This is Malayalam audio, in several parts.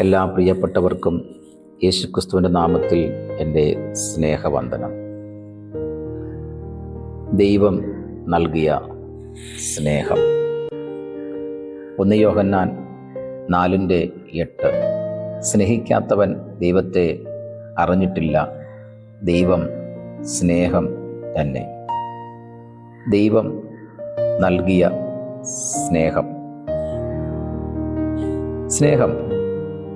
എല്ലാ പ്രിയപ്പെട്ടവർക്കും യേശുക്രിസ്തുവിന്റെ നാമത്തിൽ എന്റെ സ്നേഹവന്ദനം. ദൈവം നൽകിയ സ്നേഹം. ഒന്ന് യോഹന്നാൻ നാലിന്റെ എട്ട്. സ്നേഹിക്കാത്തവൻ ദൈവത്തെ അറിഞ്ഞിട്ടില്ല. ദൈവം സ്നേഹം തന്നെ. ദൈവം നൽകിയ സ്നേഹം. സ്നേഹം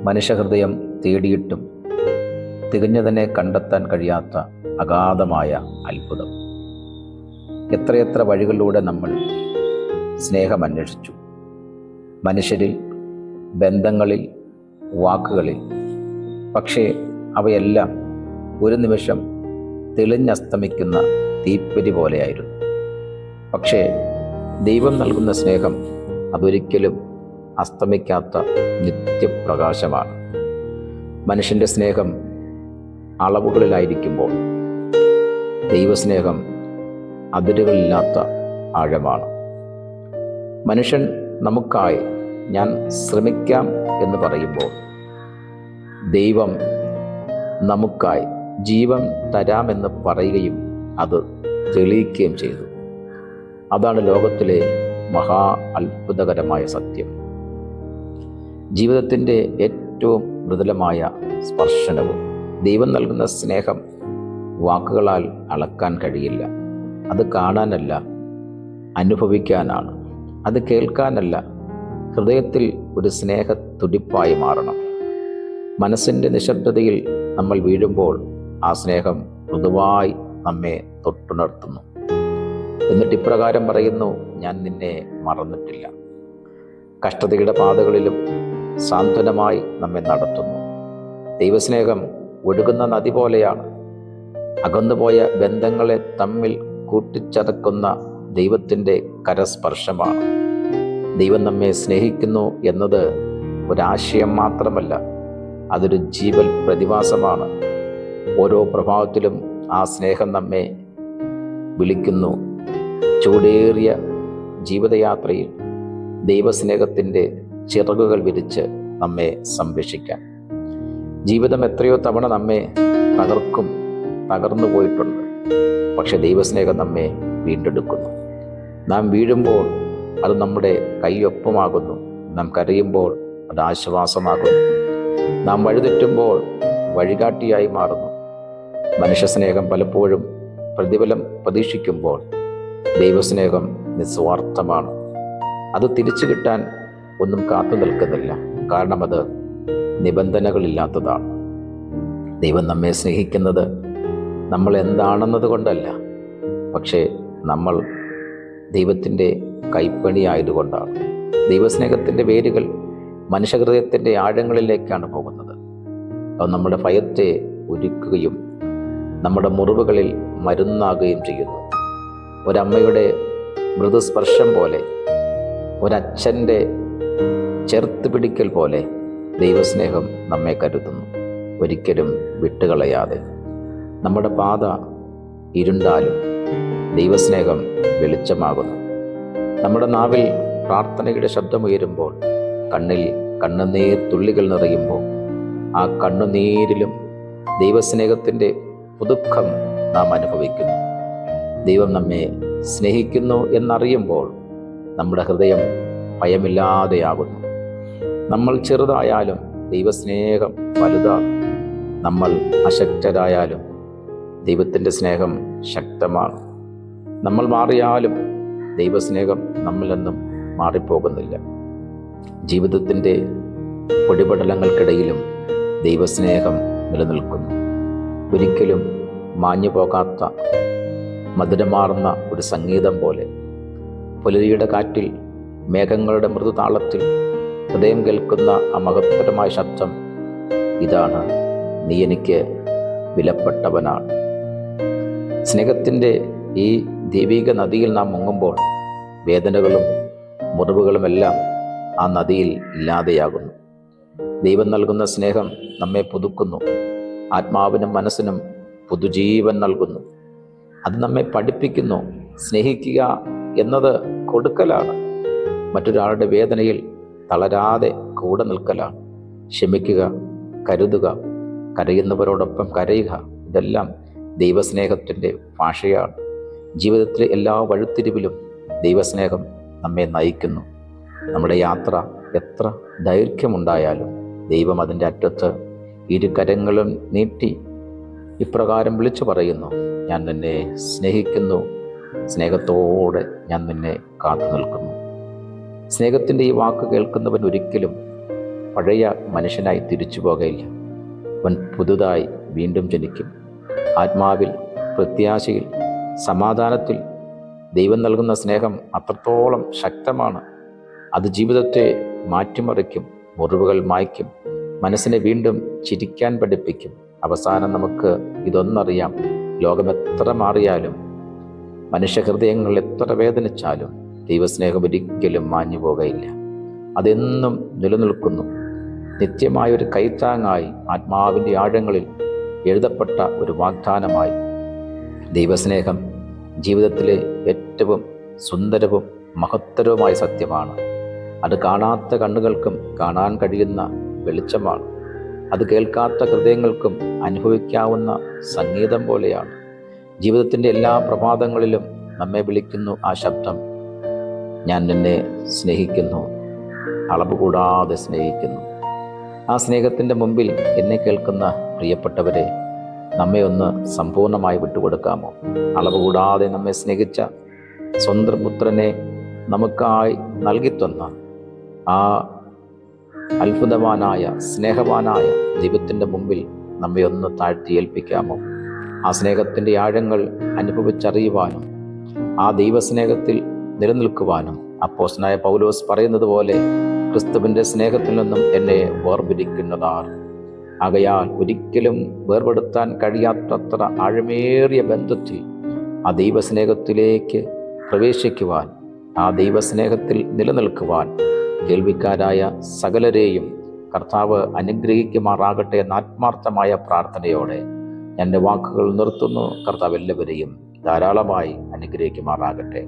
മനുഷ്യഹൃദയം തേടിയിട്ടും തികഞ്ഞതിനെ കണ്ടെത്താൻ കഴിയാത്ത അഗാധമായ അത്ഭുതം. എത്രയെത്ര വഴികളിലൂടെ നമ്മൾ സ്നേഹം അന്വേഷിച്ചു. മനുഷ്യരിൽ ബന്ധങ്ങളിൽ വാക്കുകളിൽ. പക്ഷേ അവയെല്ലാം ഒരു നിമിഷം തെളിഞ്ഞസ്തമിക്കുന്ന തീപ്പരി പോലെയായിരുന്നു. പക്ഷേ ദൈവം നൽകുന്ന സ്നേഹം അതൊരിക്കലും അസ്തമിക്കാത്ത നിത്യപ്രകാശമാണ്. മനുഷ്യന്റെ സ്നേഹം അളവുകളിലായിരിക്കുമ്പോൾ ദൈവസ്നേഹം അതിരുകളില്ലാത്ത ആഴമാണ്. മനുഷ്യൻ നമുക്കായി ഞാൻ ശ്രമിക്കാം എന്ന് പറയുമ്പോൾ ദൈവം നമുക്കായി ജീവൻ തരാമെന്ന് പറയുകയും അത് തെളിയിക്കുകയും ചെയ്തു. അതാണ് ലോകത്തിലെ മഹാ അത്ഭുതകരമായ സത്യം. ജീവിതത്തിന്റെ ഏറ്റവും മൃദുലമായ സ്പർശനവും ദൈവം നൽകുന്ന സ്നേഹം വാക്കുകളാൽ അളക്കാൻ കഴിയില്ല. അത് കാണാനല്ല അനുഭവിക്കാനാണ്. അത് കേൾക്കാനല്ല. ഹൃദയത്തിൽ ഒരു സ്നേഹ തുടിപ്പായി മാറണം. മനസ്സിന്റെ നിശബ്ദതയിൽ നമ്മൾ വീഴുമ്പോൾ ആ സ്നേഹം മൃദുവായി നമ്മെ തൊട്ടുണർത്തുന്നു. എന്നിട്ട് ഇപ്രകാരം പറയുന്നു ഞാൻ നിന്നെ മറന്നിട്ടില്ല. കഷ്ടതയുടെ പാതകളിലും സാന്ത്വനമായി നമ്മെ നടത്തുന്നു. ദൈവസ്നേഹം ഒഴുകുന്ന നദി പോലെയാണ്. അകന്നുപോയ ബന്ധങ്ങളെ തമ്മിൽ കൂട്ടിച്ചതക്കുന്ന ദൈവത്തിന്റെ കരസ്പർശമാണ്. ദൈവം നമ്മെ സ്നേഹിക്കുന്നു എന്നത് ഒരാശയം മാത്രമല്ല അതൊരു ജീവൽ പ്രതിഭാസമാണ്. ഓരോ പ്രഭാവത്തിലും ആ സ്നേഹം നമ്മെ വിളിക്കുന്നു. ചൂടേറിയ ജീവിതയാത്രയിൽ ദൈവസ്നേഹത്തിന്റെ ചിറകുകൾ വിരിച്ച് നമ്മെ സംരക്ഷിക്കാൻ ജീവിതം എത്രയോ തവണ നമ്മെ തകർക്കും തകർന്നു പോയിട്ടുണ്ട്. പക്ഷെ ദൈവസ്നേഹം നമ്മെ വീണ്ടെടുക്കുന്നു. നാം വീഴുമ്പോൾ അത് നമ്മുടെ കൈയൊപ്പമാകുന്നു. നാം കരയുമ്പോൾ അത് ആശ്വാസമാകുന്നു. നാം വഴിതെറ്റുമ്പോൾ വഴികാട്ടിയായി മാറുന്നു. മനുഷ്യസ്നേഹം പലപ്പോഴും പ്രതിഫലം പ്രതീക്ഷിക്കുമ്പോൾ ദൈവസ്നേഹം നിസ്വാർത്ഥമാണ്. അത് തിരിച്ചു കിട്ടാൻ ഒന്നും കാത്തു നിൽക്കുന്നില്ല. കാരണം അത് നിബന്ധനകളില്ലാത്തതാണ്. ദൈവം നമ്മെ സ്നേഹിക്കുന്നത് നമ്മൾ എന്താണെന്നത് കൊണ്ടല്ല. പക്ഷേ നമ്മൾ ദൈവത്തിന്റെ കൈപ്പണിയായതുകൊണ്ടാണ് ദൈവസ്നേഹത്തിന്റെ വേരുകൾ മനുഷ്യഹൃദയത്തിന്റെ ആഴങ്ങളിലേക്കാണ് പോകുന്നത്. അത് നമ്മുടെ ഭയത്തെ ഒരുക്കുകയും നമ്മുടെ മുറിവുകളിൽ മരുന്നാകുകയും ചെയ്യുന്നു. ഒരമ്മയുടെ മൃദുസ്പർശം പോലെ ഒരച്ഛന്റെ ചേർത്ത് പിടിക്കൽ പോലെ ദൈവസ്നേഹം നമ്മെ കരുതുന്നു. ഒരിക്കലും വിട്ടുകളയാതെ. നമ്മുടെ പാത ഇരുണ്ടാലും ദൈവസ്നേഹം വെളിച്ചമാകുന്നു. നമ്മുടെ നാവിൽ പ്രാർത്ഥനയുടെ ശബ്ദമുയരുമ്പോൾ കണ്ണിൽ കണ്ണുനീർ തുള്ളികൾ നിറയുമ്പോൾ ആ കണ്ണുനീരിലും ദൈവസ്നേഹത്തിന്റെ പുതുക്കം നാം അനുഭവിക്കുന്നു. ദൈവം നമ്മെ സ്നേഹിക്കുന്നു എന്നറിയുമ്പോൾ നമ്മുടെ ഹൃദയം ഭയമില്ലാതെയാകുന്നു. നമ്മൾ ചെറുതായാലും ദൈവസ്നേഹം വലുതാണ് നമ്മൾ അശക്തരായാലും ദൈവത്തിന്റെ സ്നേഹം ശക്തമാണ്. നമ്മൾ മാറിയാലും ദൈവസ്നേഹം നമ്മിലെന്നും മാറിപ്പോകുന്നില്ല. ജീവിതത്തിന്റെ പൊടിപടലങ്ങൾക്കിടയിലും ദൈവസ്നേഹം നിലനിൽക്കുന്നു. ഒരിക്കലും മാഞ്ഞു പോകാത്ത മധുരമാർന്ന ഒരു സംഗീതം പോലെ. പുലരിയുടെ കാറ്റിൽ മേഘങ്ങളുടെ മൃദുതാളത്തിൽ ഹൃദയം കേൾക്കുന്ന ആ മഹത്തരമായ ശബ്ദം ഇതാണ്. നീ എനിക്ക് വിലപ്പെട്ടവനാണ്. സ്നേഹത്തിന്റെ ഈ ദൈവിക നദിയിൽ നാം മുങ്ങുമ്പോൾ വേദനകളും മുറിവുകളുമെല്ലാം ആ നദിയിൽ ഇല്ലാതെയാകുന്നു. ദൈവം നൽകുന്ന സ്നേഹം നമ്മെ പുതുക്കുന്നു. ആത്മാവിനും മനസ്സിനും പുതുജീവൻ നൽകുന്നു. അത് നമ്മെ പഠിപ്പിക്കുന്നു. സ്നേഹിക്കുക എന്നത് കൊടുക്കലാണ്. മറ്റൊരാളുടെ വേദനയിൽ തളരാതെ കൂടെ നിൽക്കലാണ് ക്ഷമിക്കുക കരുതുക കരയുന്നവരോടൊപ്പം കരയുക. ഇതെല്ലാം ദൈവസ്നേഹത്തിന്റെ ഭാഷയാണ്. ജീവിതത്തിലെ എല്ലാ വഴുത്തിരിവിലും ദൈവസ്നേഹം നമ്മെ നയിക്കുന്നു. നമ്മുടെ യാത്ര എത്ര ദൈർഘ്യമുണ്ടായാലും ദൈവം അതിന്റെ അറ്റത്ത് ഇരു കരങ്ങളും നീട്ടി ഇപ്രകാരം വിളിച്ചു പറയുന്നു ഞാൻ നിന്നെ സ്നേഹിക്കുന്നു. സ്നേഹത്തോടെ ഞാൻ നിന്നെ കാത്തു നിൽക്കുന്നു. സ്നേഹത്തിന്റെ ഈ വാക്ക് കേൾക്കുന്നവൻ ഒരിക്കലും പഴയ മനുഷ്യനായി തിരിച്ചു പോകയില്ല. അവൻ പുതുതായി വീണ്ടും ജനിക്കും. ആത്മാവിൽ പ്രത്യാശയിൽ സമാധാനത്തിൽ ദൈവം നൽകുന്ന സ്നേഹം അത്രത്തോളം ശക്തമാണ്. അത് ജീവിതത്തെ മാറ്റിമറിക്കും മുറിവുകൾ മായ്ക്കും മനസ്സിനെ വീണ്ടും ചിരിക്കാൻ പഠിപ്പിക്കും. അവസാനം നമുക്ക് ഇതൊന്നറിയാം. ലോകം എത്ര മാറിയാലും മനുഷ്യഹൃദയങ്ങൾ എത്ര വേദനിച്ചാലും ദൈവസ്നേഹം ഒരിക്കലും മാഞ്ഞു പോകയില്ല. അതെന്നും നിലനിൽക്കുന്നു. നിത്യമായ ഒരു കൈത്താങ്ങായി ആത്മാവിന്റെ ആഴങ്ങളിൽ എഴുതപ്പെട്ട ഒരു വാഗ്ദാനമായി. ദൈവസ്നേഹം ജീവിതത്തിലെ ഏറ്റവും സുന്ദരവും മഹത്തരവുമായ സത്യമാണ്. അത് കാണാത്ത കണ്ണുകൾക്കും കാണാൻ കഴിയുന്ന വെളിച്ചമാണ്. അത് കേൾക്കാത്ത ഹൃദയങ്ങൾക്കും അനുഭവിക്കാവുന്ന സംഗീതം പോലെയാണ്. ജീവിതത്തിന്റെ എല്ലാ പ്രഭാതങ്ങളിലും നമ്മെ വിളിക്കുന്നു ആ ശബ്ദം. ഞാൻ നിന്നെ സ്നേഹിക്കുന്നു. അളവ് കൂടാതെ സ്നേഹിക്കുന്നു. ആ സ്നേഹത്തിന്റെ മുമ്പിൽ എന്നെ കേൾക്കുന്ന പ്രിയപ്പെട്ടവരെ നമ്മെ ഒന്ന് സമ്പൂർണമായി വിട്ടുകൊടുക്കാമോ? അളവ് കൂടാതെ നമ്മെ സ്നേഹിച്ച സ്വന്തം പുത്രനെ നമുക്കായി നൽകിത്തന്ന ആ അത്ഭുതവാനായ സ്നേഹവാനായ ദൈവത്തിന്റെ മുമ്പിൽ നമ്മെ ഒന്ന് താഴ്ത്തി ഏൽപ്പിക്കാമോ ആ സ്നേഹത്തിന്റെ ആഴങ്ങൾ അനുഭവിച്ചറിയുവാനും ആ ദൈവസ്നേഹത്തിൽ നിലനിൽക്കുവാനും അപ്പോസ്നായ പൗലോസ് പറയുന്നത് പോലെ ക്രിസ്തുവിന്റെ സ്നേഹത്തിൽ നിന്നും എന്നെ വേർപിരിക്കുന്നതാർ. ആകയാൽ ഒരിക്കലും വേർപെടുത്താൻ കഴിയാത്തത്ര ആഴമേറിയ ബന്ധത്തിൽ ആ ദൈവസ്നേഹത്തിലേക്ക് പ്രവേശിക്കുവാൻ ആ ദൈവസ്നേഹത്തിൽ നിലനിൽക്കുവാൻ കേൾവിക്കാരായ സകലരെയും കർത്താവ് അനുഗ്രഹിക്കുമാറാകട്ടെ എന്ന ആത്മാർത്ഥമായ പ്രാർത്ഥനയോടെ എന്റെ വാക്കുകൾ നിർത്തുന്നു. കർത്താവ് എല്ലാവരെയും ധാരാളമായി അനുഗ്രഹിക്കുമാറാകട്ടെ.